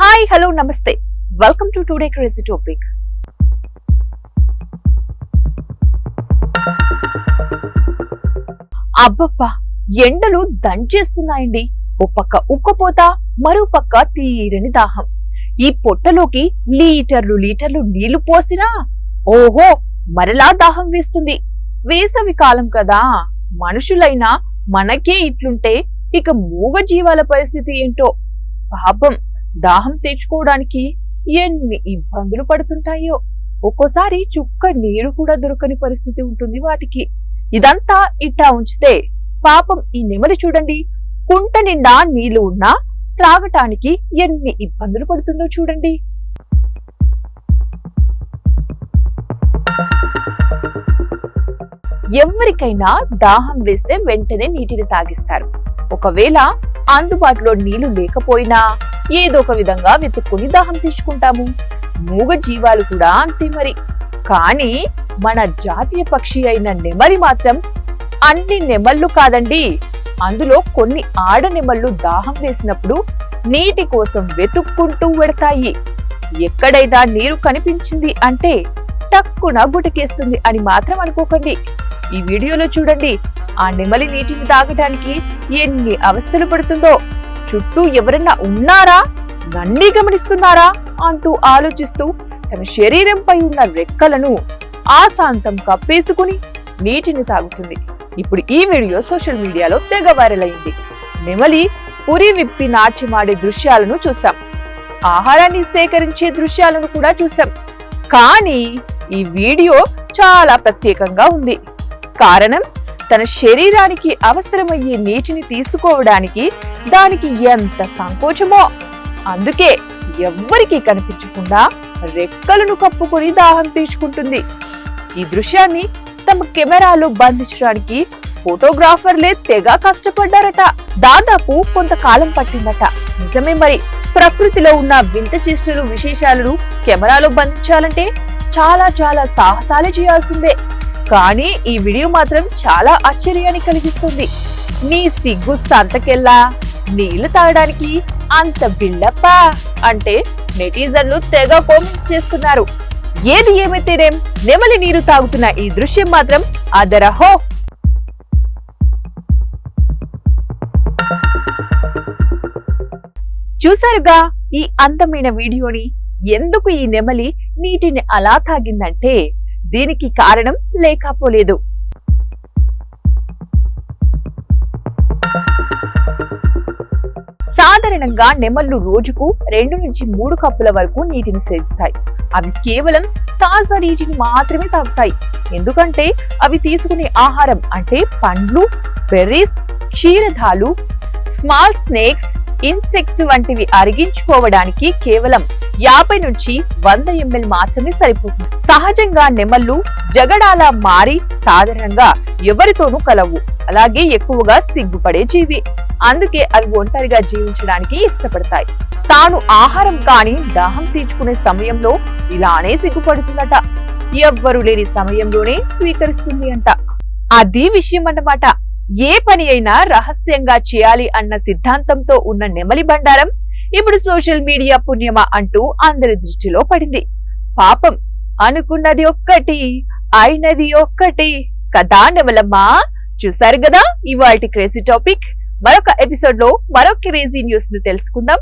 Hi hello namaste. Welcome to today crazy topic అబ్బబ్బా ఎండలు దంచేస్తున్నాయండి. ఓ పక్క ఉక్కపోత మరో పక్క తీరని దాహం. ఈ పొట్టలోకి లీటర్లు లీటర్లు నీళ్ళు పోసినా ఓహో మరలా దాహం వేస్తుంది. వేసవి కాలం కదా. మనుషులైనా మనకే ఇట్లుంటే ఇక మూగ జీవాల పరిస్థితి ఏంటో? పాపం దాహం తెచ్చుకోవడానికి ఎన్ని ఇబ్బందులు పడుతుంటాయో. ఒక్కోసారి చుక్క నీరు కూడా దొరకని పరిస్థితి ఉంటుంది వాటికి. ఇదంతా ఇట్టా ఉంచితే పాపం ఈ నెమలి చూడండి కుంట నిండా నీళ్ళు ఉన్నా త్రాగటానికి ఎన్ని ఇబ్బందులు పడుతుందో చూడండి. ఎవరికైనా దాహం వేస్తే వెంటనే నీటిని తాగిస్తారు. ఒకవేళ అందుబాటులో నీళ్ళు లేకపోయినా ఏదో ఒక విధంగా వెతుక్కుని దాహం తీసుకుంటాము. మూగ జీవాలు కూడా అంతే మరి. కానీ మన జాతీయ పక్షి అయిన నెమలి మాత్రం అన్ని నెమళ్ళు కాదండి. అందులో కొన్ని ఆడ నెమళ్ళు దాహం వేసినప్పుడు నీటి కోసం వెతుక్కుంటూ వెడతాయి. ఎక్కడైనా నీరు కనిపించింది అంటే టక్కున గుటకేస్తుంది అని మాత్రం అనుకోకండి. ఈ వీడియోలో చూడండి. ఆ నెమలి నీటిని తాగటానికి ఎన్ని అవస్థలు పడుతుందో? చుట్టూ ఎవరన్నా ఉన్నారా? నన్ని గమనిస్తున్నారా? అంటూ ఆలోచిస్తూ తన శరీరంపై ఉన్న రెక్కలను ఆశాంతం కప్పేసుకుని నీటిని తాగుతుంది. ఇప్పుడు ఈ వీడియో సోషల్ మీడియాలో తెగ వైరల్ అయింది. నెమలి పురి విప్పి నాట్యమాడే దృశ్యాలను చూసాం ఆహారాన్ని సేకరించే దృశ్యాలను కూడా చూసాం కానీ ఈ వీడియో చాలా ప్రత్యేకంగా ఉంది. కారణం? తన శరీరానికి అవసరమయ్యే నీటిని తీసుకోవడానికి దానికి ఎంత సంకోచమో అందుకే ఎవ్వరికీ కనిపించకుండా రెక్కలను కప్పుకొని దాహం తీర్చుకుంటుంది. ఈ దృశ్యాన్ని తమ కెమెరాలో బంధించడానికి ఫోటోగ్రాఫర్లే తెగ కష్టపడ్డారట. దాదాపు కొంతకాలం పట్టిందట. నిజమే మరి ప్రకృతిలో ఉన్న వింత చేష్టలు విశేషాలను కెమెరాలో బంధించాలంటే చాలా చాలా సాహసాలే చేయాల్సిందే. కానీ ఈ వీడియో మాత్రం చాలా ఆశ్చర్యాన్ని కలిగిస్తుంది. నీ సిగ్గు సంతకెళ్ళా నీళ్ళు తాగడానికి అంత బిల్డప్ప అంటే నెటిజన్లు తెగ కామెంట్స్ చేస్తున్నారు. ఏది ఏమైతేనేం నెమలి నీరు తాగుతున్న ఈ దృశ్యం మాత్రం అదరహో! చూసారుగా ఈ అందమైన వీడియోని? ఎందుకు ఈ నెమలి నీటిని అలా తాగిందంటే? దీనికి కారణం లేకపోలేదు. సాధారణంగా నెమళ్ళు రోజుకు రెండు నుంచి మూడు కప్పుల వరకు నీటిని సేవిస్తాయి అవి కేవలం తాజా నీటిని మాత్రమే తాగుతాయి. ఎందుకంటే అవి తీసుకునే ఆహారం అంటే పండ్లు బెర్రీస్ క్షీరధాలు స్మాల్ స్నేక్స్ ఇన్సెక్ట్స్ వంటివి అరిగించుకోవడానికి కేవలం యాభై నుంచి వంద ఎంఎల్ మాత్రమే సరిపోతుంది. సహజంగా నెమళ్ళు జగడాల మారి సాధారణంగా ఎవరితోనూ కలవు. అలాగే ఎక్కువగా సిగ్గుపడే జీవి. అందుకే అవి ఒంటరిగా జీవించడానికి ఇష్టపడతాయి. తాను ఆహారం కాని దాహం తీర్చుకునే సమయంలో ఇలానే సిగ్గుపడుతుందట. ఎవ్వరు లేని సమయంలోనే స్వీకరిస్తుంది అంట. అది విషయం అన్నమాట. ఏ పని అయినా రహస్యంగా చేయాలి అన్న సిద్ధాంతంతో ఉన్న నెమలి బండారం ఇప్పుడు సోషల్ మీడియా పుణ్యమా అంటూ అందరి దృష్టిలో పడింది. పాపం అనుకున్నది ఒక్కటి అయినది ఒక్కటి. కదా నెమలమ్మా? చూసారు కదా ఇవాటి క్రేజీ టాపిక్. మరొక ఎపిసోడ్లో మరొక క్రేజీ న్యూస్ను తెలుసుకుందాం.